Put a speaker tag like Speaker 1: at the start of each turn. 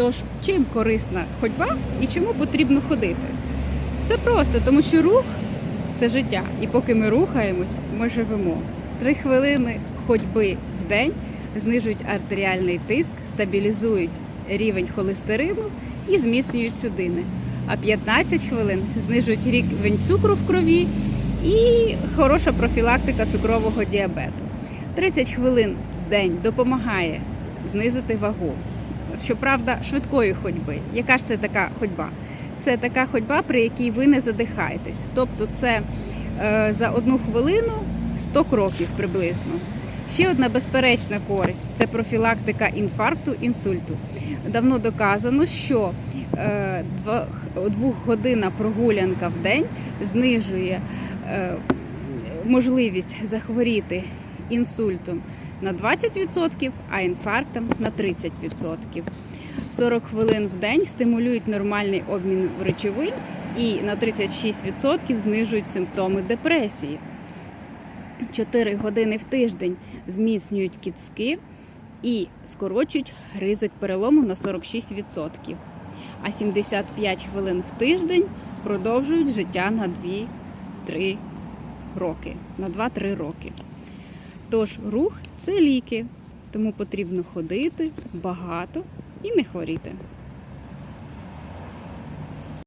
Speaker 1: Тож, чим корисна ходьба і чому потрібно ходити? Все просто, тому що рух це життя. І поки ми рухаємось, ми живемо. Три хвилини ходьби в день знижують артеріальний тиск, стабілізують рівень холестерину і зміцнюють судини. А 15 хвилин знижують рівень цукру в крові і хороша профілактика цукрового діабету. 30 хвилин в день допомагає знизити вагу. Щоправда, швидкої ходьби. Яка ж це така ходьба? Це така ходьба, при якій ви не задихаєтесь. Тобто, це е, за одну хвилину 100 кроків приблизно. Ще одна безперечна користь це профілактика інфаркту, інсульту. Давно доказано, що е, двох- двохгодинна прогулянка в день знижує е, можливість захворіти інсультом на 20%, а інфарктом на 30%. 40 хвилин в день стимулюють нормальний обмін речовин і на 36% знижують симптоми депресії. 4 години в тиждень зміцнюють кістки і скорочують ризик перелому на 46%. А 75 хвилин в тиждень продовжують життя на 2-3 роки. На 2-3 роки. Тож рух це ліки, тому потрібно ходити багато і не хворіти.